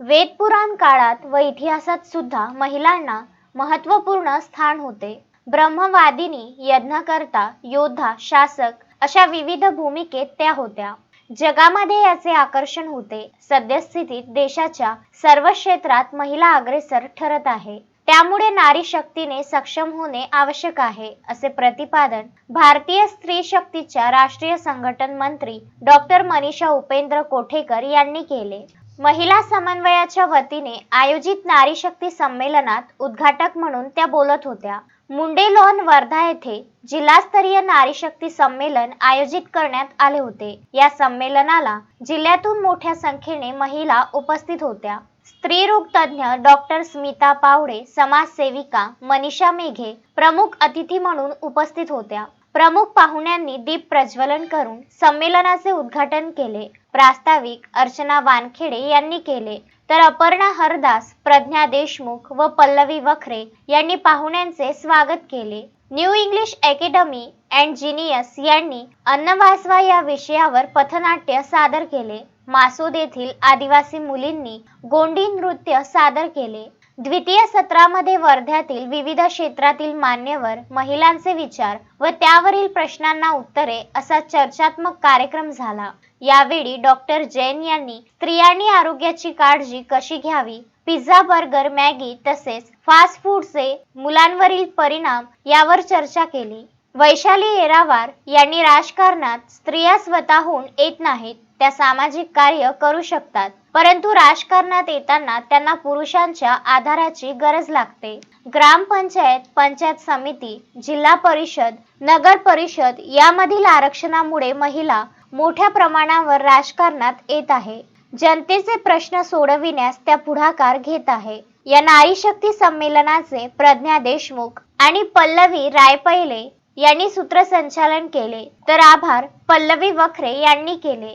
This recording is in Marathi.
वेदपुराण काळात व इतिहासात सुद्धा महिलांना महत्त्वपूर्ण स्थान होते. ब्रह्मवादिनी यज्ञकर्ता योद्धा शासक अशा विविध भूमिकेत त्या होत्या. जगामध्ये याचे आकर्षण होते. सद्यस्थितीत देशाच्या सर्व क्षेत्रात महिला अग्रेसर ठरत आहे. त्यामुळे नारी शक्तीने सक्षम होणे आवश्यक आहे असे प्रतिपादन भारतीय स्त्री शक्तीच्या राष्ट्रीय संघटन मंत्री डॉक्टर मनीषा उपेंद्र कोठेकर यांनी केले. महिला समन्वयाच्या वतीने आयोजित नारी शक्ती संमेलनात उद्घाटक म्हणून त्या बोलत होत्या. मुंडे लॉन वर्धा येथे जिल्हास्तरीय नारी शक्ती संमेलन आयोजित करण्यात आले होते. या संमेलनाला जिल्ह्यातून मोठ्या संख्येने महिला उपस्थित होत्या. स्त्रीरोग तज्ज्ञ डॉक्टर स्मिता पावडे समाजसेविका मनीषा मेघे प्रमुख अतिथी म्हणून उपस्थित होत्या. प्रमुख पाहुण्यांनी दीप प्रज्वलन करून संमेलनाचे उद्घाटन केले. प्रास्ताविक अर्चना वानखेडे यांनी केले. तर अपर्णा हरदास प्रज्ञा देशमुख व पल्लवी वखरे यांनी पाहुण्यांचे स्वागत केले. New English academy and genius यांनी अन्नवासवा या विषयावर पथनाट्य सादर केले. मासूद येथील आदिवासी मुलींनी गोंडी नृत्य सादर केले. द्वितीय सत्रामध्ये वर्ध्यातील विविध क्षेत्रातील मान्यवर महिलांचे विचार व त्यावरील प्रश्नांना उत्तरे असा चर्चात्मक कार्यक्रम झाला. यावेळी डॉक्टर जैन यांनी स्त्रियांनी आरोग्याची काळजी कशी घ्यावी पिझ्झा बर्गर मॅगी तसेच फास्ट फूडचे मुलांवरील परिणाम यावर चर्चा केली. वैशाली येरावार यांनी राजकारणात स्त्रिया स्वतःहून येत नाहीत त्या सामाजिक कार्य करू शकतात. परंतु राजकारणात येताना त्यांना पुरुषांच्या आधाराची गरज लागते. ग्रामपंचायत पंचायत समिती जिल्हा परिषद नगर परिषद यामधील आरक्षणामुळे महिला मोठ्या प्रमाणावर राजकारणात येत आहे. जनतेचे प्रश्न सोडविण्यास त्या पुढाकार घेत आहे. या नारी शक्ती संमेलनाचे प्रज्ञा देशमुख आणि पल्लवी रायपैले यांनी सूत्रसंचालन केले. तर आभार पल्लवी वखरे यांनी केले.